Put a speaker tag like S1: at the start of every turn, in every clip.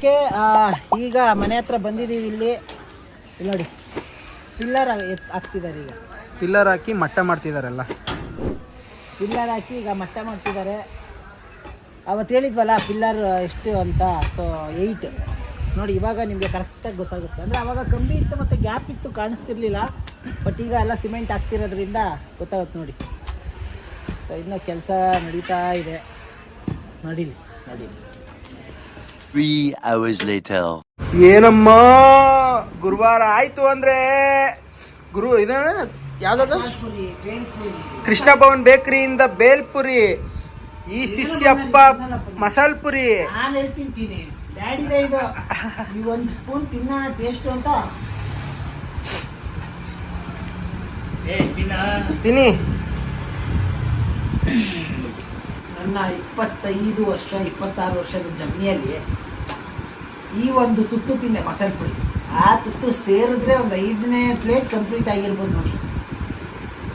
S1: Okay ಈಗ ಮನೆ ಹತ್ರ ಬಂದಿದ್ದೀವಿ ಇಲ್ಲಿ. ಇಲ್ಲಿ ನೋಡಿ ಪಿಲ್ಲರ್ ಹಾಕ್ತಿದ್ದಾರೆ ಈಗ.
S2: ಪಿಲ್ಲರ್ ಹಾಕಿ ಮಟ್ಟ ಮಾಡ್ತಿದಾರಲ್ಲ.
S1: ಪಿಲ್ಲರ್ ಹಾಕಿ ಈಗ ಮಟ್ಟ ಮಾಡ್ತಿದ್ದಾರೆ. ಅವತ್ತು ಹೇಳಿದ್ವಲ್ಲ ಪಿಲ್ಲರ್ ಎಷ್ಟು ಅಂತ ಸೊ ಏಯ್ಟ್ ನೋಡಿ ಇವಾಗ ನಿಮಗೆ ಕರೆಕ್ಟಾಗಿ ಗೊತ್ತಾಗುತ್ತೆ. ಅಂದರೆ ಅವಾಗ ಕಂಬಿ ಇತ್ತು ಮತ್ತು ಗ್ಯಾಪ್ ಇತ್ತು ಕಾಣಿಸ್ತಿರ್ಲಿಲ್ಲ. ಬಟ್ ಈಗ ಎಲ್ಲ ಸಿಮೆಂಟ್ ಹಾಕ್ತಿರೋದ್ರಿಂದ ಗೊತ್ತಾಗುತ್ತೆ ನೋಡಿ. ಸೊ ಇನ್ನೂ ಕೆಲಸ ನಡೀತಾ ಇದೆ. ನಡೀಲಿ. ನಡೀಲಿ.
S3: Three hours later.
S2: ಏನಮ್ಮ? ಗುರುವಾರ ಆಯ್ತು ಅಂದ್ರೆ ಗುರು ಇದೇನ ಯಾವ್ದದು? ಕೃಷ್ಣ ಭವನ್ ಬೇಕರಿಯಿಂದ ಬೇಲ್ಪುರಿ ಈ ಶಿಷ್ಯಪ್ಪ ಮಸಾಲ್ ಪುರಿ
S1: ನಾನು ಎಲ್ಲಿ ತಿಂತೀನಿ ಡ್ಯಾಡಿದೆ ಇದು. ಈಗ ಒಂದು ಸ್ಪೂನ್ ತಿನ್ನ ಟೇಸ್ಟ್ ಅಂತ.
S2: ತಿನ್ನಿ.
S1: ನನ್ನ ಇಪ್ಪತ್ತೈದು ವರ್ಷ ಇಪ್ಪತ್ತಾರು ವರ್ಷದ ಜರ್ನಿಯಲ್ಲಿ ಈ ಒಂದು ತುತ್ತು ತಿಂದೆ ಮಸಾಲೆ ಪುಡಿ. ಆ ತುತ್ತು ಸೇರಿದ್ರೆ ಒಂದು ಐದನೇ ಪ್ಲೇಟ್ ಕಂಪ್ಲೀಟ್ ಆಗಿರ್ಬೋದು ನೋಡಿ.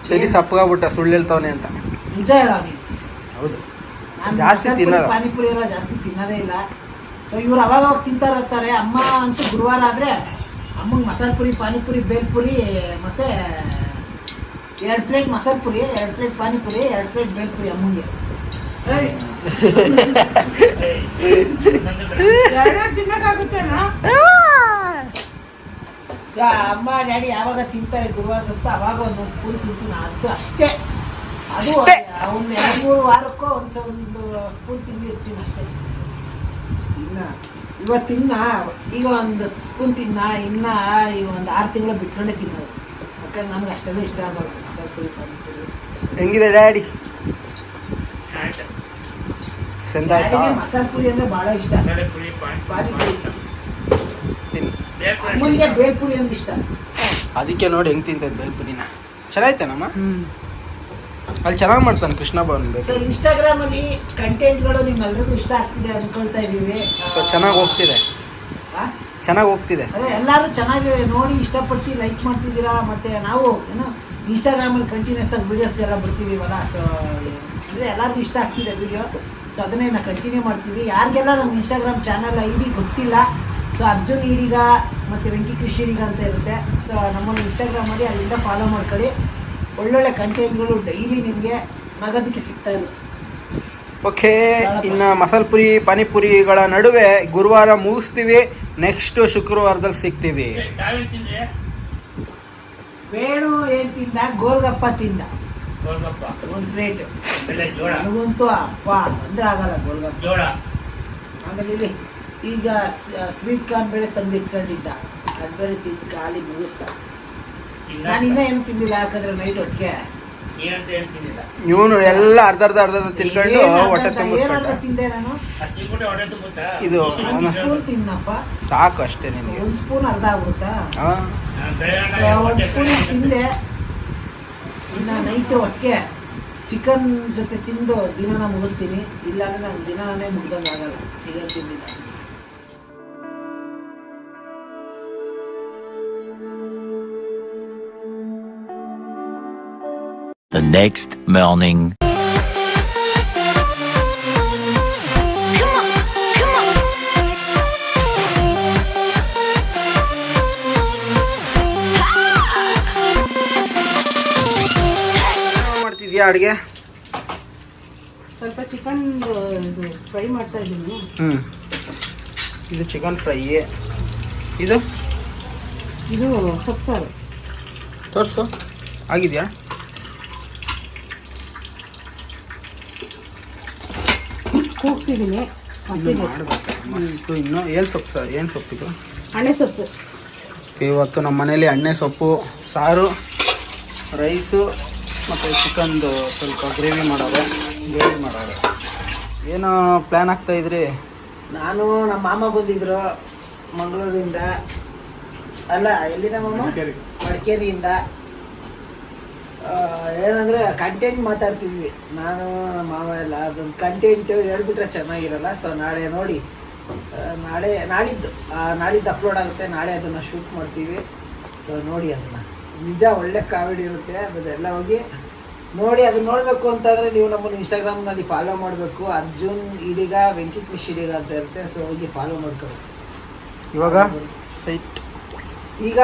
S2: ಚಳಿ ಸಪ್ಪಗಾಗ್ಬಿಟ್ಟ ಸುಳ್ಳು ಹೇಳ್ತಾವನೆ ಅಂತ.
S1: ನಿಜ ಹೇಳ ನೀನು
S2: ಹೌದು.
S1: ನಾನು
S2: ಜಾಸ್ತಿ
S1: ಮಸಾಲೆ ಪುರಿ,
S2: ತಿನ್ನಲ್ಲ.
S1: ಪಾನಿಪುರಿ ಎಲ್ಲ ಜಾಸ್ತಿ ತಿನ್ನೋದೇ ಇಲ್ಲ. ಸೊ ಇವ್ರು ಅವಾಗ ಅವಾಗ ತಿಂತಾ ಇರ್ತಾರೆ. ಅಮ್ಮ ಅಂತೂ ಗುರುವಾರ ಆದರೆ ಅಮ್ಮಂಗೆ ಮಸಾಲೆ ಪುರಿ ಪಾನಿಪುರಿ ಬೇಲ್ಪುರಿ ಮತ್ತು ಎರಡು ಪ್ಲೇಟ್ ಮಸಾಲೆ ಪುರಿ ಎರಡು ಪ್ಲೇಟ್ ಪಾನಿಪುರಿ ಎರಡು ಪ್ಲೇಟ್ ಬೇಲ್ಪುರಿ ಅಮ್ಮಂಗೆ. ಅಮ್ಮ ಡ್ಯಾಡಿ ಯಾವಾಗ ತಿಂತಾರೆ ಗುರುವಾರದಂತೂ ಅವಾಗ ಒಂದೊಂದು ಸ್ಪೂನ್ ತಿಂತೀನಿ. ಅದು ಅಷ್ಟೇ. ಅದು. ಒಂದು ಎರಡು ಮೂರು ವಾರಕ್ಕೋ ಒಂದು ಒಂದು ಸ್ಪೂನ್ ತಿಂದು ಇರ್ತೀನಿ ಅಷ್ಟೇ. ಇನ್ನ ಇವತ್ತಿನ್ನ ಈಗ ಒಂದು ಸ್ಪೂನ್ ತಿನ್ನ. ಇನ್ನ ಈ ಒಂದು ಆರು ತಿಂಗಳು ಬಿಟ್ಕೊಂಡೆ ತಿನ್ನೋದು. ಯಾಕಂದ್ರೆ ನಮ್ಗೆ ಅಷ್ಟೆಲ್ಲ ಇಷ್ಟ ಆಗೋದು
S2: ಹೆಂಗಿದೆ ಡ್ಯಾಡಿ?
S1: ಮಸಾಲೆ ಪುರಿ ಅಂದ್ರೆ ಬಹಳ ಇಷ್ಟ. ಪಾನಿಪುರಿ
S2: ತಿನ್ನು.
S1: ಅಮ್ಮನಿಗೆ ಬೇಲ್ಪುರಿ ಅಂದ್ರೆ ಇಷ್ಟ.
S2: ಅದಕ್ಕೆ ನೋಡಿ ಹೆಂಗ್ ತಿಂತೈತೆ ಬೇಲ್ಪುರಿನ ಚೆನ್ನಾಯ್ತೇನಮ್ಮ? ಅಲ್ಲಿ ಚೆನ್ನಾಗಿ ಮಾಡ್ತಾನೆ ಕೃಷ್ಣ ಭವನ್
S1: ಸೊ ಇನ್ಸ್ಟಾಗ್ರಾಮ್ ಅಲ್ಲಿ ಕಂಟೆಂಟ್ಗಳು ನಿಮ್ಮೆಲ್ಲರಿಗೂ ಇಷ್ಟ ಆಗ್ತಿದೆ ಅನ್ಕೊಳ್ತಾ ಇದೀವಿ
S2: ಸೊ ಚೆನ್ನಾಗಿ ಹೋಗ್ತಿದೆ.
S1: ಚೆನ್ನಾಗ್
S2: ಚೆನ್ನಾಗಿ ಹೋಗ್ತಿದೆ.
S1: ಅದೇ ಎಲ್ಲರೂ ಚೆನ್ನಾಗಿ ನೋಡಿ ಇಷ್ಟಪಟ್ಟು ಲೈಕ್ ಮಾಡ್ತಿದ್ದೀರಾ ಮತ್ತೆ ನಾವು ಏನೋ? ಇನ್ಸ್ಟಾಗ್ರಾಮಲ್ಲಿ ಕಂಟಿನ್ಯೂಸ್ ಆಗಿ ವಿಡಿಯೋಸ್ ಎಲ್ಲ ಬಿಡ್ತಿದೀವಲ್ಲ ಸೊ ಅಂದರೆ ಎಲ್ಲರಿಗೂ ಇಷ್ಟ ಆಗ್ತಿದೆ ವಿಡಿಯೋ ಸೊ ಅದನ್ನೇ ನಾವು ಕಂಟಿನ್ಯೂ ಮಾಡ್ತೀವಿ. ಯಾರಿಗೆಲ್ಲ ನಮ್ಮ ಇನ್ಸ್ಟಾಗ್ರಾಮ್ ಚಾನಲ್ ಐ ಡಿ ಗೊತ್ತಿಲ್ಲ ಸೊ ಅರ್ಜುನ್ ಈಡಿಗ ಮತ್ತು ವೆಂಕಿ ಕೃಷಿ ಈಡಿಗ ಅಂತ ಇರುತ್ತೆ. ಸೊ ನಮ್ಮನ್ನು ಇನ್ಸ್ಟಾಗ್ರಾಮಲ್ಲಿ ಅಲ್ಲಿಂದ ಫಾಲೋ ಮಾಡ್ಕೊಳ್ಳಿ. ಒಳ್ಳೊಳ್ಳೆ ಕಂಟೆಂಟ್ಗಳು ಡೈಲಿ ನಿಮಗೆ ನಗದಕ್ಕೆ ಸಿಗ್ತಾ ಇರುತ್ತೆ.
S2: ಓಕೆ ಇನ್ನು ಮಸಾಲೆ ಪುರಿ ಪಾನಿಪುರಿಗಳ ನಡುವೆ ಗುರುವಾರ ಮುಗಿಸ್ತೀವಿ. ನೆಕ್ಸ್ಟ್ ಶುಕ್ರವಾರದಲ್ಲಿ ಸಿಗ್ತೀವಿ.
S1: ವೇಣು ಏನು ತಿಂದ? ಗೋಲ್ಗಪ್ಪ ತಿಂದ. ಒಂದು ಪ್ಲೇಟ್ ನನಗಂತೂ ಅಪ್ಪ ಅಂದ್ರೆ ಆಗಲ್ಲ ಗೋಲ್ಗಪ್ಪ.
S4: ಜೋಳ.
S1: ಆಮೇಲೆ ಇಲ್ಲಿ ಈಗ ಸ್ವೀಟ್ ಕಾರ್ನ್ ಬೇರೆ ತಂದು ಇಟ್ಕೊಂಡಿದ್ದ. ಅದು ಬೇರೆ ತಿಂದು ಖಾಲಿ ಮುಗಿಸ್ತಾ ನಾನಿನ್ನ ಏನು ತಿಂದಿಲ್ಲ ಯಾಕಂದ್ರೆ ನೈಟ್ ಒಟ್ಟಿಗೆ
S2: ಇವನು ಎಲ್ಲ ಅರ್ಧ ಅರ್ಧ ಅರ್ಧ ಅರ್ಧ ತಿನ್ಕೊಂಡು ಹೊಟ್ಟೆ ತುಂಬಿಸ್ಬಿಟ್ಟ. ಇದು
S1: ಒಂದು ಸ್ಪೂನ್ ತಿನ್ನಪ್ಪ.
S2: ಸಾಕು ಅಷ್ಟೇ ನಿಮಗೆ
S1: ಒಂದು ಸ್ಪೂನ್ ಅರ್ಧ ಆಗುತ್ತಾ
S2: ಹಾ.
S4: ನಾನು ಬೆಳಗ್ಗೆ
S1: ಒಂದು ಸ್ಪೂನ್ ತಿಂದೆ. ಇನ್ನು ನೈಟ್ ಒಟ್ಟಿಗೆ ಚಿಕನ್ ಜೊತೆ ತಿಂದು ದಿನನ ಮುಗಿಸ್ತೀನಿ. ಇಲ್ಲಾಂದ್ರೆ ನಾನು ದಿನಾನೇ ಮುಗ್ದಂಗೆ ಆಗಲ್ಲ. ಚಿಕನ್ ತಿಂದಿಲ್ಲ
S3: The next morning.
S2: ಮಾಡ್ತಿದ್ಯಾ ಅಡುಗೆ?
S1: ಸ್ವಲ್ಪ ಚಿಕನ್ ಇದು ಫ್ರೈ ಮಾಡ್ತಾ ಇದ್ದೀನಿ.
S2: ಹ್ಞೂ ಇದು ಚಿಕನ್ ಫ್ರೈ ಇದು?
S1: ಇದು ಸೊಪ್ಪು ಸಾರು
S2: ತೋರಿಸು. ಆಗಿದೆಯಾ?
S1: ಕೂಗ್ಸಿದ್ದೀನಿ
S2: ಮಾಡ್ಬೇಕು. ಮಸ್ತು. ಇನ್ನು ಏನು ಸೊಪ್ಪು ಸರ್? ಏನು ಸೊಪ್ಪಿದು
S1: ಹಣೆ ಸೊಪ್ಪು.
S2: ಇವತ್ತು ನಮ್ಮ ಮನೇಲಿ ಎಣ್ಣೆ ಸೊಪ್ಪು ಸಾರು ರೈಸು ಮತ್ತು ಚಿಕನ್ದು ಸ್ವಲ್ಪ ಗ್ರೇವಿ ಮಾಡೋದು. ಗ್ರೇವಿ ಮಾಡೋದು. ಏನು ಪ್ಲ್ಯಾನ್ ಆಗ್ತಾ ಇದ್ರಿ?
S1: ನಾನು ನಮ್ಮ ಮಾಮ ಬಂದಿದ್ರು ಮಂಗಳೂರಿಂದ. ಅಲ್ಲ ಎಲ್ಲಿಂದ ಮಾಮ? ಮಡಿಕೇರಿಯಿಂದ. ಏನಂದ್ರೆ ಕಂಟೆಂಟ್ ಮಾತಾಡ್ತಿದ್ವಿ. ನಾನು ನಮ್ಮ ಮಾವ ಎಲ್ಲ ಅದೊಂದು ಕಂಟೆಂಟ್ ಹೇಳ್ಬಿಟ್ರೆ ಚೆನ್ನಾಗಿರಲ್ಲ. ಸೊ ನಾಳೆ ನೋಡಿ ನಾಳೆ ನಾಳಿದ್ದು ನಾಡಿದ್ದು ನಾಳಿದ್ದು ಅಪ್ಲೋಡ್ ಆಗುತ್ತೆ. ನಾಳೆ ಅದನ್ನು ಶೂಟ್ ಮಾಡ್ತೀವಿ. ಸೊ ನೋಡಿ ಅದನ್ನು. ನಿಜ ಒಳ್ಳೆ ಕಾಮಿಡಿ ಇರುತ್ತೆ. ಅದೆಲ್ಲ ಹೋಗಿ ನೋಡಿ ಅದನ್ನ ನೋಡಬೇಕು ಅಂತಂದರೆ ನೀವು ನಮ್ಮನ್ನು ಇನ್ಸ್ಟಾಗ್ರಾಮ್ನಲ್ಲಿ ಫಾಲೋ ಮಾಡಬೇಕು. ಅರ್ಜುನ್ ಇಡಿಗ ವೆಂಕಿ ಕೃಷಿ ಇಡಿಗ ಅಂತ ಇರುತ್ತೆ. ಸೊ ಹೋಗಿ ಫಾಲೋ ಮಾಡ್ಕೋಬೇಕು
S2: ಇವಾಗ? ಸೈಟ್.
S1: ಈಗ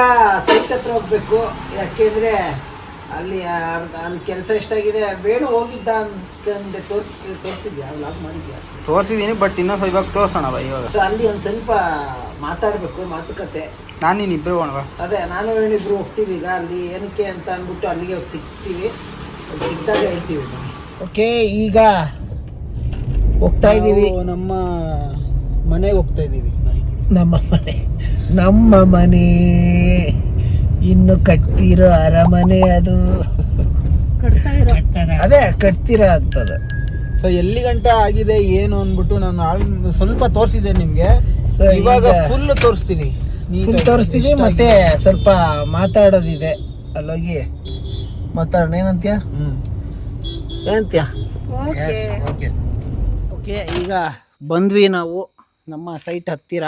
S1: ಸೈಟ್ ಹತ್ರ ಹೋಗ್ಬೇಕು. ಯಾಕೆಂದ್ರೆ ಅಲ್ಲಿ ಅಲ್ಲಿ ಕೆಲಸ ಎಷ್ಟಾಗಿದೆ ಬೇಡ ಹೋಗಿದ್ದ ಅಂತಂದ್ರೆ ತೋರ್ಸ್ ತೋರಿಸಿದ್ಯಾ? ವ್ಲಾಗ್ ಮಾಡಿದ್ಯಾ?
S2: ತೋರಿಸಿದ್ದೀನಿ ಬಟ್ ಇನ್ನೊಂದು ಇವಾಗ ತೋರ್ಸೋಣ ಬಾ ಇವಾಗ.
S1: ಸೊ ಅಲ್ಲಿ ಒಂದು ಸ್ವಲ್ಪ ಮಾತಾಡಬೇಕು ಮಾತುಕತೆ.
S2: ನಾನು ನೀನು ಇಬ್ಬರು ಹೋಗೋಣ
S1: ಅದೇ ನಾನು ಏನಿಬ್ರು ಹೋಗ್ತೀವಿ ಈಗ ಅಲ್ಲಿ ಏನಕ್ಕೆ ಅಂತ ಅಂದ್ಬಿಟ್ಟು ಅಲ್ಲಿಗೆ ಹೋಗಿ ಸಿಗ್ತೀವಿ. ಸಿಕ್ಕಿದಾಗ ಹೇಳ್ತೀವಿ ಓಕೆ ಈಗ ಹೋಗ್ತಾ ಇದ್ದೀವಿ.
S2: ನಮ್ಮ ಮನೆಗೆ ಹೋಗ್ತಾ ಇದ್ದೀವಿ.
S1: ನಮ್ಮ ಮನೆ ನಮ್ಮ ಮನೆ. ಇನ್ನು ಕಟ್ತಿರೋ ಅರಮನೆ ಅದು. ಅದೇ ಕಟ್ತಿರೋ ಅಂತದ
S2: ಸೊ ಎಲ್ಲಿ ಗಂಟ ಆಗಿದೆ ಏನು ಅಂದ್ಬಿಟ್ಟು ನಾನು ಸ್ವಲ್ಪ ತೋರಿಸಿದೆ ನಿಮಗೆ. ಇವಾಗ
S1: ಈಗ-
S2: ಫುಲ್ ತೋರಿಸ್ತೀನಿ.
S1: ಫುಲ್ ತೋರಿಸ್ತೀವಿ ಮತ್ತೆ ಸ್ವಲ್ಪ ಮಾತಾಡೋದಿದೆ. ಅಲ್ಲೋಗಿ ಮಾತಾಡೋಣ. ಏನಂತ್ಯ?
S2: ಹ್ಮ್.
S1: ಏನಂತ್ಯ? ಓಕೆ ಈಗ ಬಂದ್ವಿ ನಾವು. ನಮ್ಮ ಸೈಟ್ ಹತ್ತಿರ.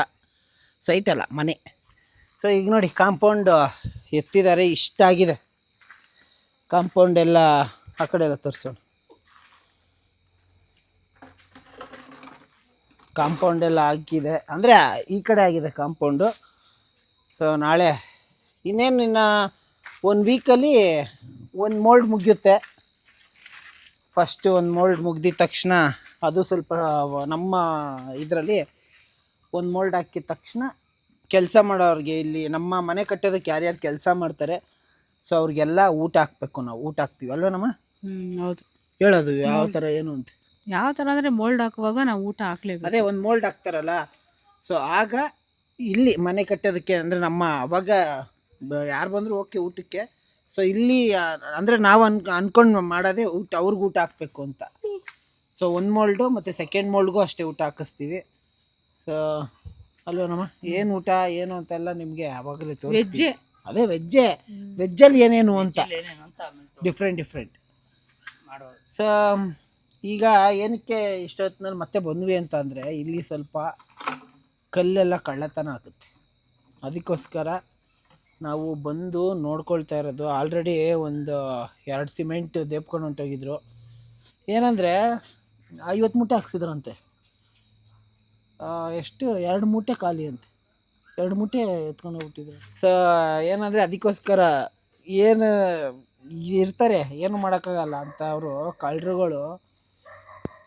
S1: ಸೈಟ್ ಅಲ್ಲ ಮನೆ. ಸೊ ಈಗ ನೋಡಿ ಕಾಂಪೌಂಡ್ ಎತ್ತಿದ್ದಾರೆ ಇಷ್ಟ ಆಗಿದೆ ಕಾಂಪೌಂಡ್ ಎಲ್ಲ ಆ ಕಡೆ ಎಲ್ಲ ತೋರಿಸೋಣ. ಕಾಂಪೌಂಡ್ ಎಲ್ಲ ಆಗಿದೆ. ಅಂದರೆ, ಈ ಕಡೆ ಆಗಿದೆ ಕಾಂಪೌಂಡು ಸೊ ನಾಳೆ, ಇನ್ನೇನು ಇನ್ನು ಒಂದು ವೀಕಲ್ಲಿ ಒಂದು ಮೋಲ್ಡ್ ಮುಗಿಯುತ್ತೆ. ಫಸ್ಟು ಒಂದು ಮೋಲ್ಡ್ ಮುಗ್ದಿದ ತಕ್ಷಣ ಅದು ಸ್ವಲ್ಪ ನಮ್ಮ ಇದರಲ್ಲಿ ಒಂದು ಮೋಲ್ಡ್ ಹಾಕಿದ ತಕ್ಷಣ ಕೆಲಸ ಮಾಡೋರಿಗೆ ಇಲ್ಲಿ ನಮ್ಮ ಮನೆ ಕಟ್ಟೋದಕ್ಕೆ ಯಾರ್ಯಾರು ಕೆಲಸ ಮಾಡ್ತಾರೆ ಸೊ ಅವ್ರಿಗೆಲ್ಲ ಊಟ ಹಾಕ್ಬೇಕು ನಾವು ಊಟ ಹಾಕ್ತೀವಿ. ಅಲ್ವಾ ನಮ್ಮ?
S5: ಹ್ಮ್ ಹೌದು.
S1: ಹೇಳೋದು ಯಾವ ಥರ ಏನು ಅಂತ.
S5: ಯಾವ ಥರ ಅಂದರೆ ಮೋಲ್ಡ್ ಹಾಕುವಾಗ ನಾವು ಊಟ ಹಾಕ್ಲೇಬೇಕು.
S1: ಅದೇ ಒಂದು ಮೋಲ್ಡ್ ಹಾಕ್ತಾರಲ್ಲ ಸೊ ಆಗ ಇಲ್ಲಿ ಮನೆ ಕಟ್ಟೋದಕ್ಕೆ ಅಂದರೆ ನಮ್ಮ ಅವಾಗ ಯಾರು ಬಂದರೂ ಓಕೆ ಊಟಕ್ಕೆ ಸೊ ಇಲ್ಲಿ ಅಂದರೆ ನಾವು ಅನ್ ಅನ್ಕೊಂಡು ಮಾಡೋದೇ ಊಟ ಅವ್ರಿಗೆ ಊಟ ಹಾಕಬೇಕು ಅಂತ. ಸೊ ಒಂದು ಮೋಲ್ಡು ಮತ್ತು ಸೆಕೆಂಡ್ ಮೋಲ್ಡ್ಗೂ ಅಷ್ಟೇ ಊಟ ಹಾಕಿಸ್ತೀವಿ. ಸೊ ಅಲ್ವಾ ನಮ್ಮ? ಏನು ಊಟ ಏನು ಅಂತೆಲ್ಲ ನಿಮಗೆ ಯಾವಾಗಲೇ ತೋರಿಸಿ
S5: ವೆಜ್ಜೆ.
S1: ಅದೇ ವೆಜ್ಜೆ. ವೆಜ್ಜಲ್ಲಿ ಏನೇನು ಅಂತ? Different different. ಸೊ ಈಗ ಏನಕ್ಕೆ ಇಷ್ಟೊತ್ತಿನಲ್ಲಿ ಮತ್ತೆ ಬಂದ್ವಿ ಅಂತ ಅಂದರೆ ಇಲ್ಲಿ ಸ್ವಲ್ಪ ಕಲ್ಲೆಲ್ಲ ಕಳ್ಳತನ ಆಗುತ್ತೆ. ಅದಕ್ಕೋಸ್ಕರ ನಾವು ಬಂದು ನೋಡ್ಕೊಳ್ತಾ ಇರೋದು. ಆಲ್ರೆಡಿ ಒಂದು ಎರಡು ಸಿಮೆಂಟ್ ದೇಪ್ಕೊಂಡು ಹೊಂಟೋಗಿದ್ರು. ಏನಂದರೆ ಐವತ್ತು ಮೂಟೆ ಹಾಕ್ಸಿದ್ರಂತೆ. ಎಷ್ಟು? ಎರಡು ಮೂಟೆ ಖಾಲಿ ಅಂತೆ. ಎರಡು ಮೂಟೆ ಎತ್ಕೊಂಡು ಹೋಗ್ಬಿಟ್ಟಿದ್ರು ಸೊ ಏನಂದರೆ ಅದಕ್ಕೋಸ್ಕರ ಏನು ಇರ್ತಾರೆ ಏನು ಮಾಡೋಕ್ಕಾಗಲ್ಲ ಅಂತ ಅವರು ಕಳ್ಳರುಗಳು.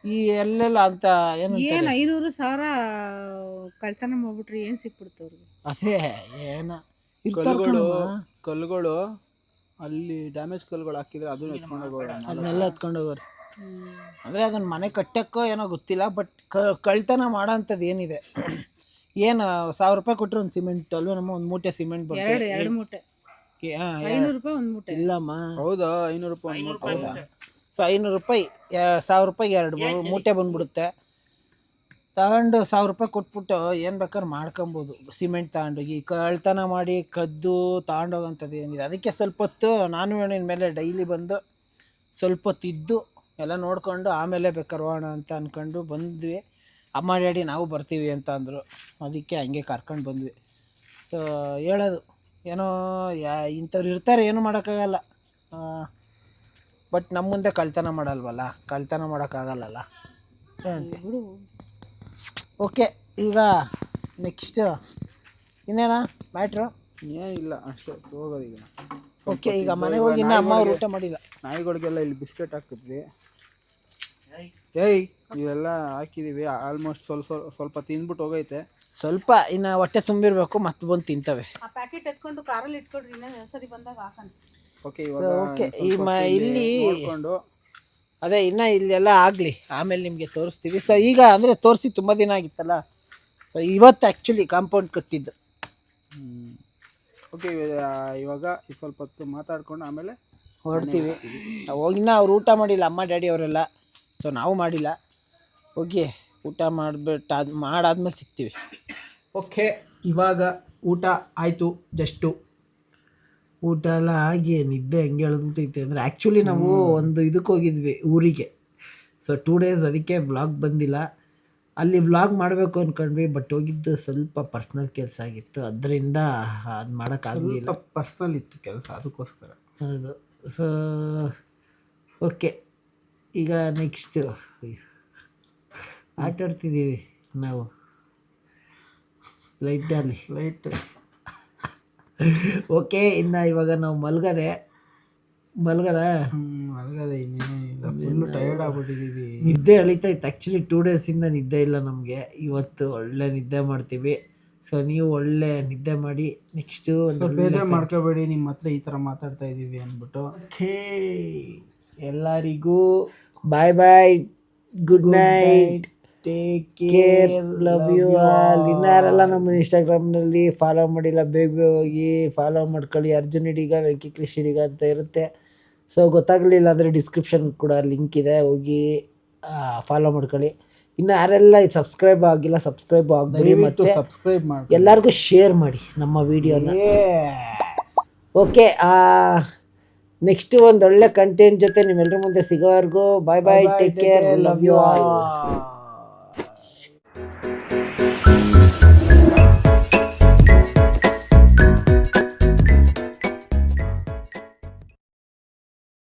S1: ಈ ಎಲ್ಲೆಲ್ಲ ಅಂತ ಏನು
S5: ಏನು ಐನೂರು ಸಾವಿರ ಕಳ್ತನ ಮಾಡ್ಬಿಟ್ರಿ ಏನು ಸಿಕ್ಬಿಡ್ತು ಅವ್ರಿಗೆ?
S1: ಅದೇ ಏನ?
S2: ಕಲ್ಲುಗಳು ಕಲ್ಲುಗಳು ಅಲ್ಲಿ ಡ್ಯಾಮೇಜ್ ಕಲ್ಲುಗಳು ಹಾಕಿದ್ರೆ ಅದನ್ನ ಎತ್ಕೊಂಡು ಹೋಗೋಣ.
S1: ಅದನ್ನೆಲ್ಲ ಎತ್ಕೊಂಡು ಹೋಗೋರು. ಅಂದರೆ ಅದನ್ನು ಮನೆ ಕಟ್ಟೋಕ್ಕೋ ಏನೋ ಗೊತ್ತಿಲ್ಲ ಬಟ್ ಕಳ್ತನ ಮಾಡೋ ಅಂಥದ್ದು ಏನಿದೆ? ಏನು ಸಾವಿರ ರೂಪಾಯಿ ಕೊಟ್ಟರೆ ಒಂದು ಸಿಮೆಂಟ್ ಅಲ್ವ? ನಮ್ಮ ಒಂದು ಮೂಟೆ ಸಿಮೆಂಟ್ ಬರುತ್ತೆ
S5: ಎರಡು ಮೂಟೆ. ಐನೂರು ರೂಪಾಯಿ ಒಂದು ಮೂಟೆ.
S1: ಇಲ್ಲಮ್ಮ.
S2: ಹೌದಾ? ಐನೂರು ರೂಪಾಯಿ ಒಂದು ಮೂಟೆ.
S1: ಹೌದಾ? ಸೊ ಐನೂರು ರೂಪಾಯಿ ಸಾವಿರ ರೂಪಾಯಿಗೆ ಎರಡು ಮೂಟೆ ಬಂದ್ಬಿಡುತ್ತೆ. ತಗೊಂಡು ಸಾವಿರ ರೂಪಾಯಿ ಕೊಟ್ಬಿಟ್ಟು ಏನು ಬೇಕಾದ್ರೆ ಮಾಡ್ಕೊಬೋದು. ಸಿಮೆಂಟ್ ತಗೊಂಡೋಗಿ ಕಳ್ತನ ಮಾಡಿ ಕದ್ದು ತಗೊಂಡೋಗಂಥದ್ದು ಏನಿದೆ? ಅದಕ್ಕೆ ಸ್ವಲ್ಪ ಹೊತ್ತು ನಾನು ಮೇಲೆ ಡೈಲಿ ಬಂದು ಸ್ವಲ್ಪ ಹೊತ್ತು ಇದ್ದು ಎಲ್ಲ ನೋಡಿಕೊಂಡು ಆಮೇಲೆ ಹೋಗೋಣ ಅಂತ ಅಂದ್ಕೊಂಡು ಬಂದ್ವಿ. ಅಮ್ಮ ಡ್ಯಾಡಿ ನಾವು ಬರ್ತೀವಿ ಅಂತ ಅಂದರು. ಅದಕ್ಕೆ ಹಂಗೆ ಕರ್ಕೊಂಡು ಬಂದ್ವಿ. ಸೊ ಹೇಳೋದು. ಏನೋ ಯಾ ಇಂಥವ್ರು ಇರ್ತಾರೆ ಏನು ಮಾಡೋಕ್ಕಾಗಲ್ಲ. ಬಟ್ ನಮ್ಮ ಮುಂದೆ ಕಳ್ತನ ಮಾಡಲ್ವಲ್ಲ? ಕಳ್ತನ ಮಾಡೋಕ್ಕಾಗಲ್ಲಲ್ಲ? ಓಕೆ ಈಗ ನೆಕ್ಸ್ಟ್ ಇನ್ನೇನಾ? ಮ್ಯಾಟ್ರು
S2: ಏನಿಲ್ಲ ಅಷ್ಟೇ. ಹೋಗೋದು ಈಗ.
S1: ಓಕೆ ಈಗ ಮನೆಗೆ ಹೋಗಿ ಇನ್ನೂ ಅಮ್ಮ ಊಟ ಮಾಡಿಲ್ಲ.
S2: ನಾಯಿಗಳಿಗೆಲ್ಲ ಇಲ್ಲಿ ಬಿಸ್ಕೆಟ್ ಹಾಕಿದ್ವಿ. ಏಯ್ ಇವೆಲ್ಲ ಹಾಕಿದೀವಿ. ಆಲ್ಮೋಸ್ಟ್ ಸ್ವಲ್ಪ ಸ್ವಲ್ಪ ಸ್ವಲ್ಪ ತಿಂದ್ಬಿಟ್ಟು ಹೋಗೈತೆ.
S1: ಸ್ವಲ್ಪ ಇನ್ನು ಹೊಟ್ಟೆ ತುಂಬಿರಬೇಕು ಮತ್ತೆ ಬಂದು ತಿಂತವೆ.
S5: ಆ ಪ್ಯಾಕೆಟ್ ಎತ್ಕೊಂಡು ಕಾರಲ್ಲಿ ಇಟ್ಕೊಡ್ರಿ ಇನ್ನೊಂದು ಸರಿ ಬಂದಾಗ ಹಾಕೋಣ.
S2: ಓಕೆ ಇವಾಗ
S1: ಓಕೆ ಈ ಮ ಇಲ್ಲಿ
S2: ನೋಡ್ಕೊಂಡು.
S1: ಅದೇ ಇನ್ನು ಇಲ್ಲೆಲ್ಲ ಆಗಲಿ. ಆಮೇಲೆ ನಿಮಗೆ ತೋರಿಸ್ತೀವಿ. ಸೊ ಈಗ ಅಂದರೆ ತೋರಿಸಿ ತುಂಬ ದಿನ ಆಗಿತ್ತಲ್ಲ? ಸೊ ಇವತ್ತು ಆ್ಯಕ್ಚುಲಿ ಕಾಂಪೌಂಡ್ ಕಟ್ಟಿದ್ದು.
S2: ಓಕೆ ಇವಾಗ ಈ ಸ್ವಲ್ಪ ಹೊತ್ತು ಮಾತಾಡ್ಕೊಂಡು ಆಮೇಲೆ
S1: ಹೊರಡ್ತೀವಿ. ಹೋಗಿನ್ನ ಅವ್ರು ಊಟ ಮಾಡಿಲ್ಲ ಅಮ್ಮ ಡ್ಯಾಡಿ ಅವರೆಲ್ಲ. ಸೊ ನಾವು ಮಾಡಿಲ್ಲ. ಹೋಗಿ ಊಟ ಮಾಡಿಬಿಟ್ಟು ಅದು ಮಾಡಾದ್ಮೇಲೆ ಸಿಗ್ತೀವಿ. ಓಕೆ ಇವಾಗ ಊಟ ಆಯಿತು ಜಸ್ಟು ಊಟ ಎಲ್ಲ ಆಗಿ ನಿದ್ದೆ ಹೆಂಗೆ ಎಳೆದ್ಬಿಟ್ಟೈತೆ ಅಂದರೆ ಆ್ಯಕ್ಚುಲಿ ನಾವು ಒಂದು ಇದಕ್ಕೆ ಹೋಗಿದ್ವಿ ಊರಿಗೆ. ಸೊ ಟೂ ಡೇಸ್ ಅದಕ್ಕೆ ವ್ಲಾಗ್ ಬಂದಿಲ್ಲ. ಅಲ್ಲಿ ವ್ಲಾಗ್ ಮಾಡಬೇಕು ಅಂದ್ಕೊಂಡ್ವಿ ಬಟ್ ಹೋಗಿದ್ದು ಸ್ವಲ್ಪ ಪರ್ಸ್ನಲ್ ಕೆಲಸ ಆಗಿತ್ತು. ಅದರಿಂದ ಅದು ಮಾಡೋಕ್ಕಾಗಲಿಲ್ಲ
S2: ಸ್ವಲ್ಪ ಪರ್ಸ್ನಲ್ ಇತ್ತು ಕೆಲಸ ಅದಕ್ಕೋಸ್ಕರ.
S1: ಹೌದು. ಸೊ ಓಕೆ ಈಗ ನೆಕ್ಸ್ಟ್ ಆಟ ಆಡ್ತಿದ್ದೀವಿ ನಾವು. ಲೈಟಲ್ಲಿ
S2: ಲೈಟ್
S1: ಓಕೆ ಇನ್ನು ಇವಾಗ ನಾವು ಮಲ್ಗದೆ. ಮಲ್ಗದ?
S2: ಮಲಗದೆ ಇನ್ನೇನು ಟಯರ್ಡ್ ಆಗ್ಬಿಟ್ಟಿದ್ದೀವಿ
S1: ನಿದ್ದೆ ಎಳಿತೈತೆ ಆ್ಯಕ್ಚುಲಿ ಟೂ ಡೇಸಿಂದ ನಿದ್ದೆ ಇಲ್ಲ ನಮಗೆ. ಇವತ್ತು ಒಳ್ಳೆ ನಿದ್ದೆ ಮಾಡ್ತೀವಿ. ಸೊ ನೀವು ಒಳ್ಳೆ ನಿದ್ದೆ ಮಾಡಿ ನೆಕ್ಸ್ಟು
S2: ಒಂದು ಬೇಜಾರು ಮಾಡ್ಕೋಬೇಡಿ. ನಿಮ್ಮ ಹತ್ರ ಈ ಥರ ಮಾತಾಡ್ತಾ ಇದ್ದೀವಿ ಅಂದ್ಬಿಟ್ಟು.
S1: ಓಕೆ ಎಲ್ಲರಿಗೂ bye bye good night
S2: take
S1: care love you all ಇನ್ನಾರೆಲ್ಲ ನಮ್ಮ ಇನ್ಸ್ಟಾಗ್ರಾಮ್ನಲ್ಲಿ ಫಾಲೋ ಮಾಡಿಲ್ಲ ಬೇಗ ಬೇಗ ಹೋಗಿ ಫಾಲೋ ಮಾಡ್ಕೊಳ್ಳಿ. ಅರ್ಜುನ್ ಹಿಡಿಗ ವೆಂಕಿ ಕೃಷಿ ಹಿಡಿಗ ಅಂತ ಇರುತ್ತೆ. ಸೊ ಗೊತ್ತಾಗಲಿಲ್ಲ ಅಂದರೆ ಡಿಸ್ಕ್ರಿಪ್ಷನ್ ಕೂಡ ಲಿಂಕ್ ಇದೆ. ಹೋಗಿ ಫಾಲೋ ಮಾಡ್ಕೊಳ್ಳಿ. ಇನ್ನು ಯಾರೆಲ್ಲ ಸಬ್ಸ್ಕ್ರೈಬ್ ಆಗಿಲ್ಲ ಸಬ್ಸ್ಕ್ರೈಬ್
S2: ಆಗಲಿ
S1: ಮತ್ತು
S2: ಸಬ್ಸ್ಕ್ರೈಬ್ ಮಾಡಿ
S1: ಎಲ್ಲರಿಗೂ ಶೇರ್ ಮಾಡಿ ನಮ್ಮ ವಿಡಿಯೋನ ಓಕೆ ನೆಕ್ಸ್ಟ್ ಒಂದು ಒಳ್ಳೆ ಕಂಟೆಂಟ್ ಜೊತೆ ನಿಮ್ಮೆಲ್ಲರ ಮುಂದೆ ಸಿಗೋವರೆಗೂ bye bye take care love you all